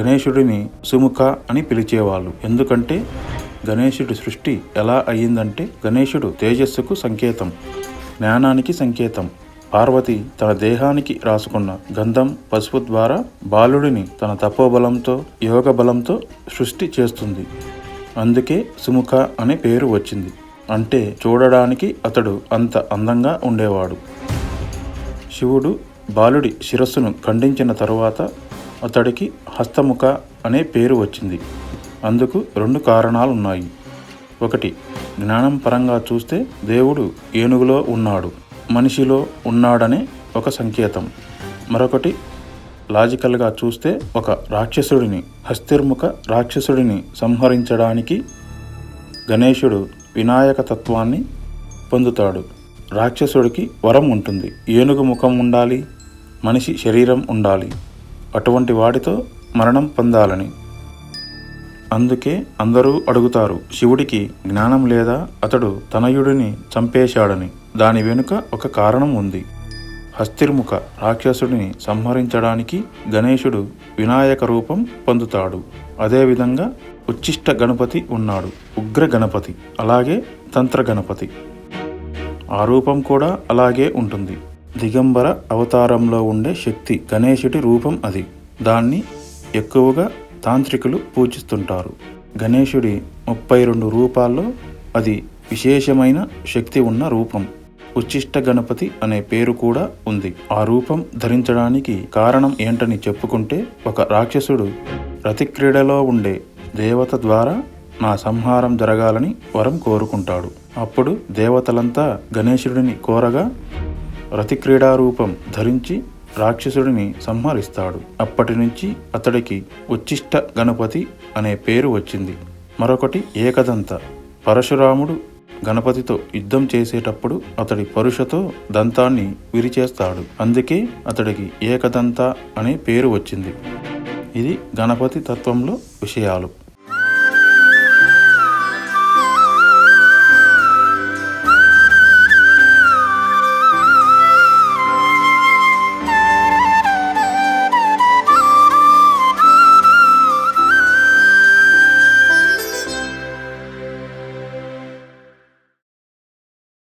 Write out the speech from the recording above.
గణేశుడిని సుముఖ అని పిలిచేవాళ్ళు. ఎందుకంటే గణేశుడి సృష్టి ఎలా అయ్యిందంటే గణేశుడు తేజస్సుకు సంకేతం జ్ఞానానికి సంకేతం. పార్వతి తన దేహానికి రాసుకున్న గంధం పసుపు ద్వారా బాలుడిని తన తపోబలంతో యోగ బలంతో సృష్టి చేస్తుంది. అందుకే సుముఖ అనే పేరు వచ్చింది. అంటే చూడడానికి అతడు అంత అందంగా ఉండేవాడు. శివుడు బాలుడి శిరస్సును ఖండించిన తరువాత అతడికి హస్తముఖ అనే పేరు వచ్చింది. అందుకు రెండు కారణాలున్నాయి. ఒకటి జ్ఞానం పరంగా చూస్తే దేవుడు ఏనుగులో ఉన్నాడు మనిషిలో ఉన్నాడనే ఒక సంకేతం. మరొకటి లాజికల్గా చూస్తే ఒక రాక్షసుడిని హస్తిర్ముఖ రాక్షసుడిని సంహరించడానికి గణేశుడు వినాయక తత్వాన్ని పొందుతాడు. రాక్షసుడికి వరం ఉంటుంది. ఏనుగు ముఖం ఉండాలి మనిషి శరీరం ఉండాలి. అటువంటి వాడితో మరణం పొందాలని. అందుకే అందరూ అడుగుతారు శివుడికి జ్ఞానం లేదా? అతడు తనయుడిని చంపేశాడని. దాని వెనుక ఒక కారణం ఉంది. హస్తిర్ముఖ రాక్షసుడిని సంహరించడానికి గణేశుడు వినాయక రూపం పొందుతాడు. అదేవిధంగా ఉచ్చిష్ట గణపతి ఉన్నాడు. ఉగ్ర గణపతి అలాగే తంత్ర గణపతి. ఆ రూపం కూడా అలాగే ఉంటుంది. దిగంబర అవతారంలో ఉండే శక్తి గణేశుడి రూపం అది. దాన్ని ఎక్కువగా తాంత్రికులు పూజిస్తుంటారు. గణేశుడి ముప్పై రెండు రూపాల్లో అది విశేషమైన శక్తి ఉన్న రూపం. ఉచ్చిష్ట గణపతి అనే పేరు కూడా ఉంది. ఆ రూపం ధరించడానికి కారణం ఏంటని చెప్పుకుంటే ఒక రాక్షసుడు రతిక్రీడలో ఉండే దేవత ద్వారా నా సంహారం జరగాలని వరం కోరుకుంటాడు. అప్పుడు దేవతలంతా గణేశుడిని కోరగా రతిక్రీడారూపం ధరించి రాక్షసుడిని సంహరిస్తాడు. అప్పటి నుంచి అతడికి ఉచ్చిష్ట గణపతి అనే పేరు వచ్చింది. మరొకటి ఏకదంత. పరశురాముడు గణపతితో యుద్ధం చేసేటప్పుడు అతడి పరుషతో దంతాన్ని విరిచేస్తాడు. అందుకే అతడికి ఏకదంత అనే పేరు వచ్చింది. ఇది గణపతి తత్వంలో విషయాలు.